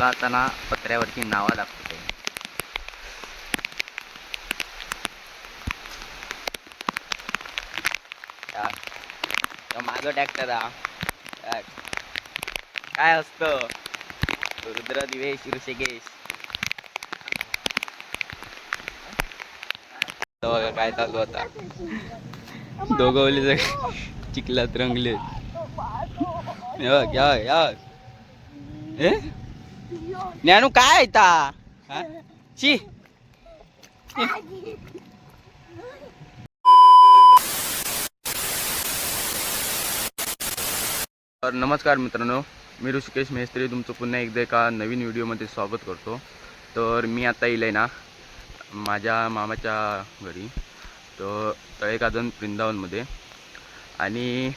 तुमका पत्र्यावरची नावं दाखवते. माझं ट्रॅक्टर हा काय- असतं? रुद्र दिवेश ऋषिकेश. काय चालू होता. दोघवले चिखलात रंगले. या या ए ज्ञानू काय ऐता शी. तर नमस्कार मित्रांनो मी ऋषिकेश मेस्त्री. तुमचं पुन्हा एकदा एका नवीन व्हिडिओमध्ये स्वागत करतो. तर मी आता येईल आहे ना माझ्या मामाच्या घरी. तर तळेकादन वृंदावनमध्ये. आणि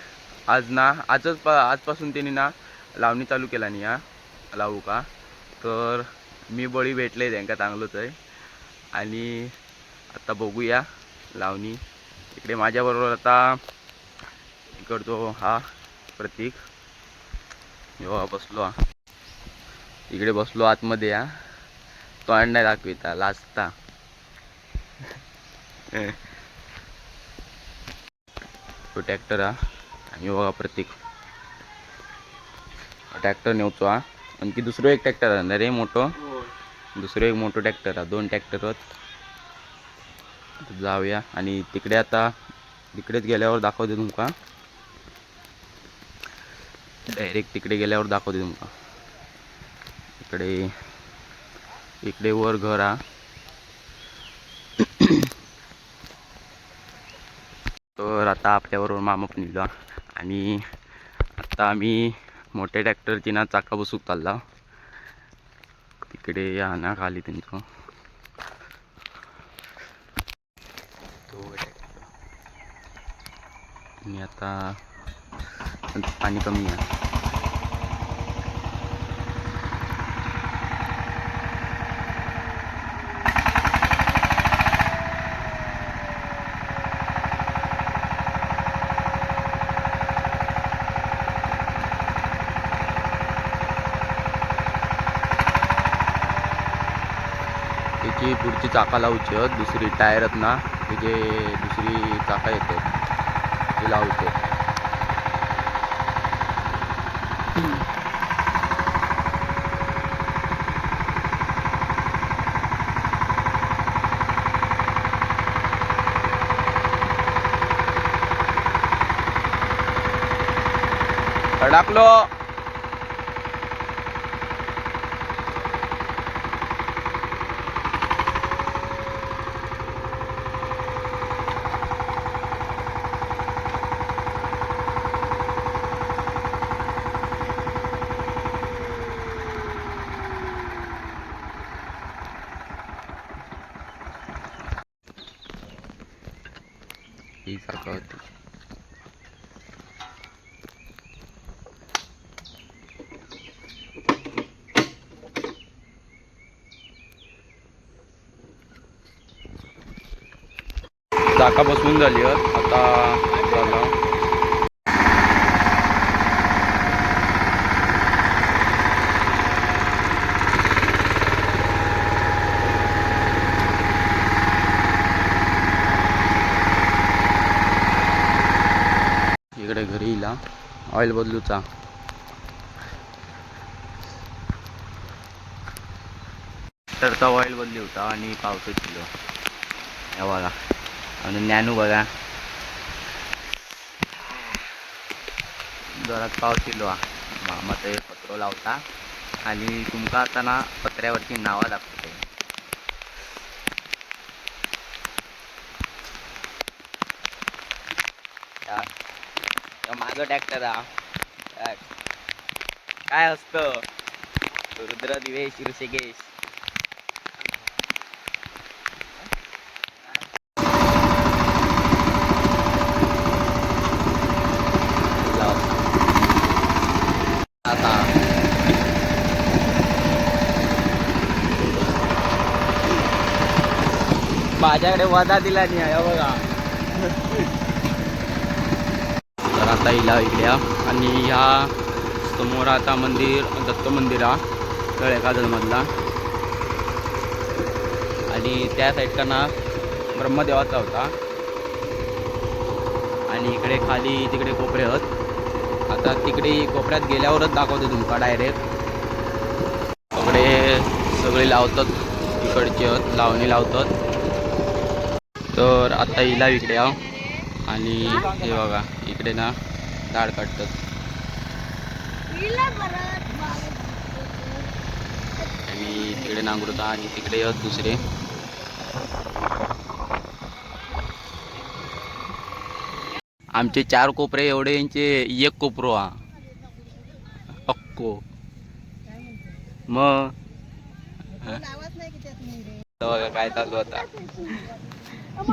आज ना आजच पा आजपासून त्यांनी ना लावणी चालू केला नाही या लावू का? तर मी बळी भेटले त्यांना चांगलंच आहे आणि आता बघूया लावणी. इकडे माझ्याबरोबर आता इकडतो हा प्रतीक. जेव्हा बसलो हा. इकडे बसलो आतमध्ये या तोंड नाही दाखविता लाजता. तो ट्रॅक्टर हा. आणि बघा प्रतीक. ट्रॅक्टर नेवचो हा. आणखी दुसरं एक ट्रॅक्टर आहे रे मोठं. दुसरं एक मोठं ट्रॅक्टर आहे. दोन ट्रॅक्टर जाऊया. आणि तिकडे आता तिकडेच गेल्यावर दाखवते तुमका डायरेक्ट तिकडे गेल्यावर दाखवते तुमका इकडे इकडे वर घर हा. तर आता आपल्याबरोबर मामा पण येईल आणि आता आम्ही मोठ्या ट्रॅक्टरची ना चाका बसूक चालला. तिकडे या ना खाली त्यांचं. आणि आता पाणी कमी आहे त्याची पुढची चाका लावची दुसरी टायरात ना तिथे दुसरी चाका येते ती लावते अडकलो ही जागा होती. जागा बसवून झाली आता झाला इकडे घरी येईल ऑइल बदलूचा. तरचा ऑइल बदली होता आणि पावसाच किलो या बघा. आणि नॅनू बघा. जोरात पावस किलो हा. मामा ते पत्रो लावता. आणि तुमका आता ना पत्र्यावरची नावं दाखवतो या- या माझं ट्रॅक्टर हा काय- काय असतं रुद्र दिवेश ऋषिकेश लाव. आता माझ्याकडे वदा दिला नाही आहे बघा तर आता इला इकडे आणि ह्या समोर आता मंदिर दत्त मंदिर हा तळेकाजमधला आणि त्या साईडचा ना ब्रह्मदेवाचा होता. आणि इकडे खाली तिकडे कोपरे आहेत. आता तिकडे कोपऱ्यात गेल्यावरच दाखवते तुमका डायरेक्ट कपडे सगळे लावतात इकडचे आहेत लावणी लावतात. तर आता हिला इकडे आहो आणि हे बघा इकडे ना झाड काढतात. आणि तिकडे नांगरुता आणि तिकडे दुसरे. आमचे चार कोपरे एवढे यांचे एक कोपरो हा. अक्को. मग? काय चालू आता.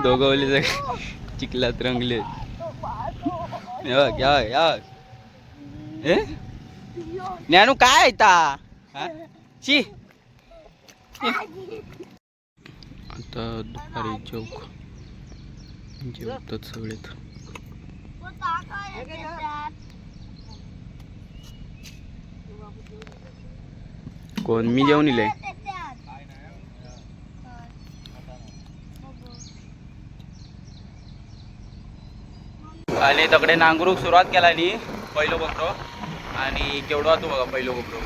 दोघं ओले सगळे चिखलात रंगले. बघ, या बघ, ए? ज्ञानू काय आहे ता आता दुपारी जेवक जेवतात सगळेत कोण? मी जेवण इले. आणि तकडे नांगरूक सुरुवात केला नी पहिलो कोपरो. आणि केवढा तू बघा पहिलो कोपरो.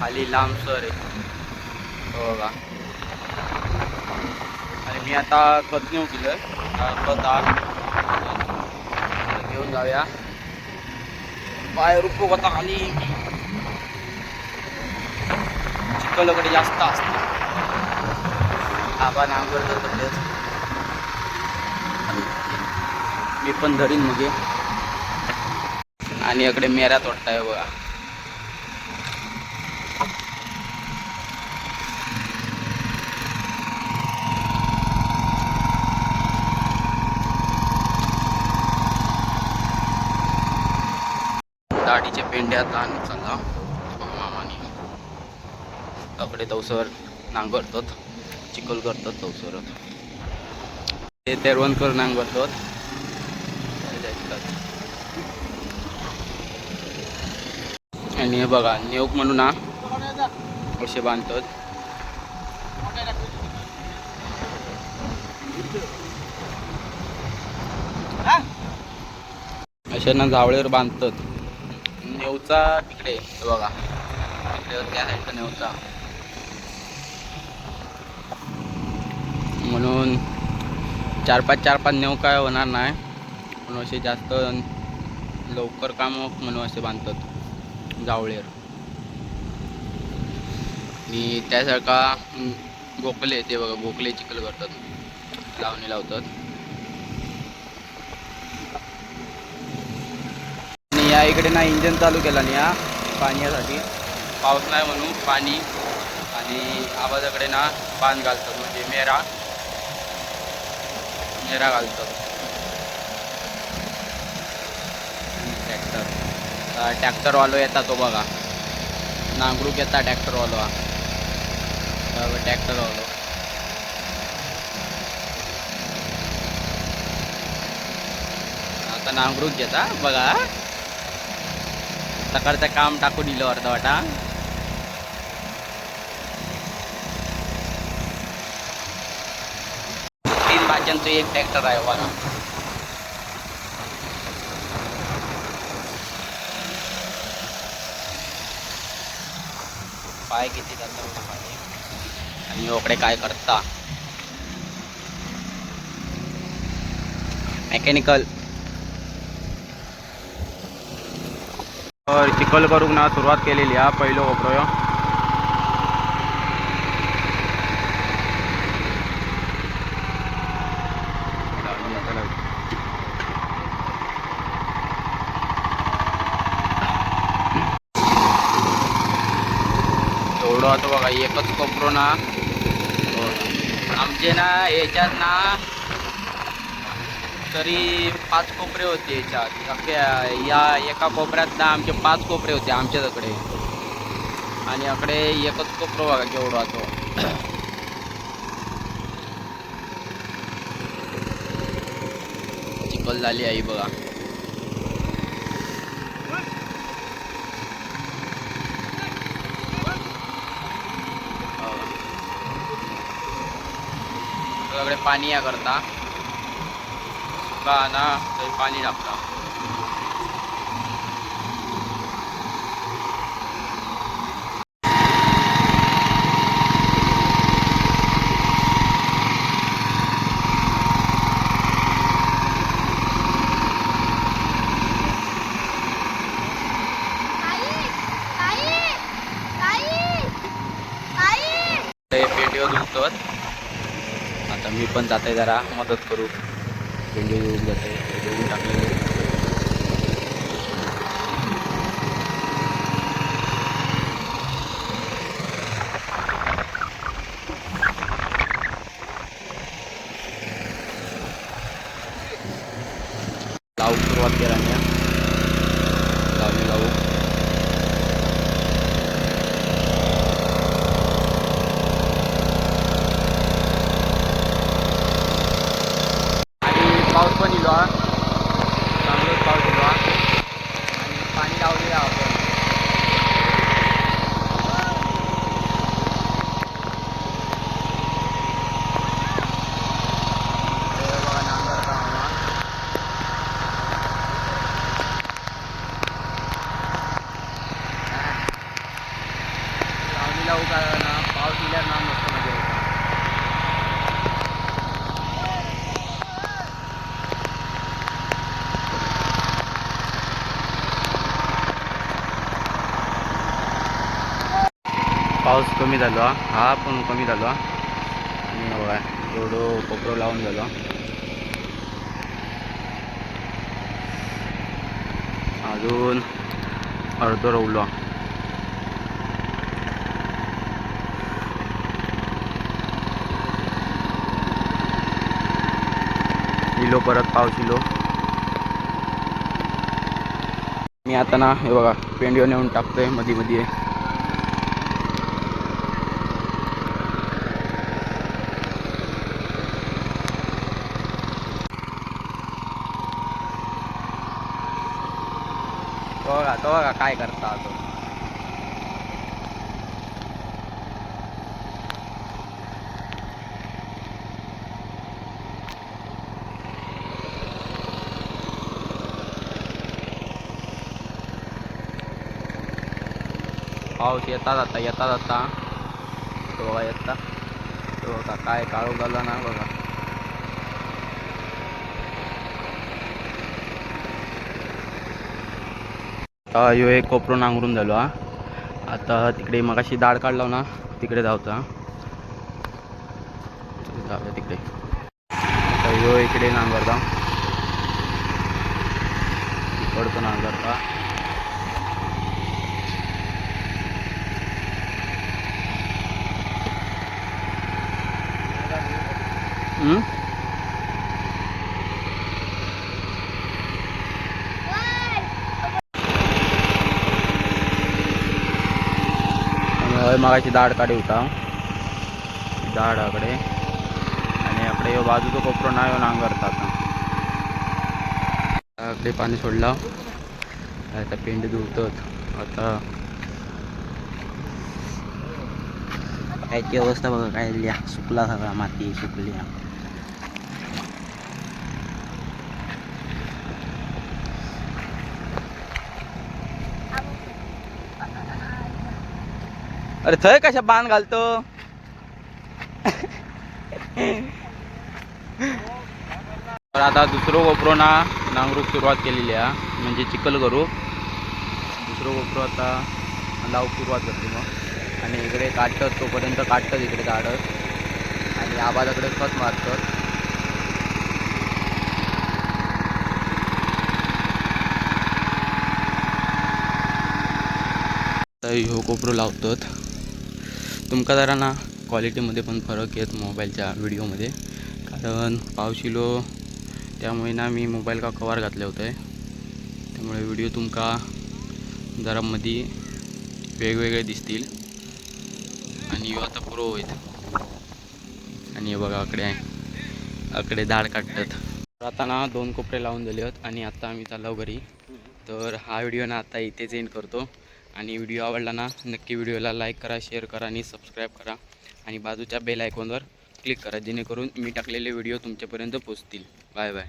खाली लांब सर हो बघा. आणि मी आता खत नेऊ केलं खत आ घेऊन जाऊया. पाय रुपू होता खाली. चिखलकडे जास्त असते. आबा नांगर तर मी पण धरीन मग. आणि इकडे मेरा तोडताय बघा. दाळीचे पेंड्या दान चालला मामाने. तकडे तवसर नांगरतात. चिखल करतात तवसर ते तेरवणकर नांगरतात. आणि हे बघा नेऊक म्हणून ना असे बांधतात. अशा ना जावळीवर बांधतात. नेवचा तिकडे बघा. तिकडे त्या साईडचा नेवचा म्हणून चार पाच चार पाच नेव काय होणार नाही. म्हणून असे जास्त लवकर काम म्हणून असे बांधतात. जावळेर. आणि त्यासारखा गोखले ते बघा गोखले चिखल करतात. लावणी लावतात. आणि या इकडे ना इंजन चालू केला नाही या पाण्यासाठी. पाऊस नाही म्हणून पाणी. आणि आवाजाकडे ना बांध घालतात म्हणजे मेरा. मेरा घालतात. टॅक्टरवालो ट्रॅक्टरवालो येतात तो बघा. नांगरूक येता ट्रॅक्टरवालो हा. ट्रॅक्टरवालो आता नांगरूक घेता बघा. सकाळचं काम टाकून दिलं अर्धा वाटा. तीन भाज्यांचं एक ट्रॅक्टर आहे बघा. पाय किती बघा पाय आणि ओकडे काय करता? मेकॅनिकल चिखल करूक ना सुरुवात केलेली हा पहिलो कोपरो एवढं आता बघा एकच कोपरो ना. आमचे ना याच्यात ना तरी पाच कोपरे होते याच्यात. अख्ख्या या एका कोपऱ्यात ना आमचे पाच कोपरे होते आमच्याकडे. आणि अकडे एकच कोपरो बघा केवढा तो चिखल झाली आई बघा. इकडे पाणी या करता. सुका ना थंय पाणी टाकता ते पेंडीवर दुखतात आता मी पण जाते जरा मदत करू पेंडी येऊन जाते देऊन टाकलेले लावू सुरुवात केला मी लावली लावू आणि पाऊस पण इलो हा चांगलाच पाऊस इलो हा आणि पाणी लावलेलं आहे आपण हे बघा नांगरता आम्हा. लावणी लावू का ना पाऊस इल्यावर ना मस्त मजा येते पाऊस कमी झालो हा. पण कमी झालो आणि हो, बघा एवढं कोपरो लावून झालो. अजून अर्ध रवलो. इलो परत पाऊस इलो. मी आता ना हे बघा पेंडिओ नेऊन टाकतोयमध्ये मध्ये तो बघा तो बघा काय करता तो. पाऊस येता जाता येता जाता. तो बघा येता. तो बघा काय काळू झाला ना बघा. आता ह्यो एक कोपरो नांगरून झालो हा. आता तिकडे मगाशी दाढ काढला ना तिकडे जाऊचा जाऊया तिकडे. आता ह्यो इकडे नांगरता. इकडतो नांगरता. हम्म? आणि हय દાળ दाढ काढी होता. दाढ आकडे आणि आकडे ह्यो बाजूचो कोपरो ना ह्यो नांगरता आता. आकडे पाणी सोडला. आता पेंड धुवतात. आता कायची अवस्था बघा काय लिहा. सुकला सगळा माती सुकली. अरे थंय कशा बांध घालतो? तर आता दुसरो कोपरो ना नांगरूक सुरुवात केलेली आहे म्हणजे चिखल करू दुसरो गोप्रो आता लाव सुरुवात करते मग. आणि इकडे काढतात तोपर्यंत काढतात इकडे काढत आणि आबादाकडे खत मारतात. तर ह्यो कोपरो लावतात. तुमका जरा ना क्वालिटीमध्ये पण फरक येत मोबाईलच्या व्हिडिओमध्ये. कारण पावशिलो त्यामुळे ना मी मोबाईल का कवर घातले होते. त्यामुळे व्हिडिओ तुमका जरा मधी वेगवेगळे दिसतील. आणि यो आता प्रो होईल आणि हे बघा आकडे आकडे दाढ काढतात. तर आता ना दोन कोपरे लावून दिले आहेत आणि आता आम्ही चाललो घरी. तर हा व्हिडिओ ना आता इथेच एंड करतो. आणि व्हिडिओ आवडला ना नक्की व्हिडिओला लाईक करा शेअर करा आणि सबस्क्राईब करा. आणि बाजूच्या बेल आयकॉनवर क्लिक करा जेणेकरून मी टाकलेले व्हिडिओ तुमच्यापर्यंत पोचतील बाय बाय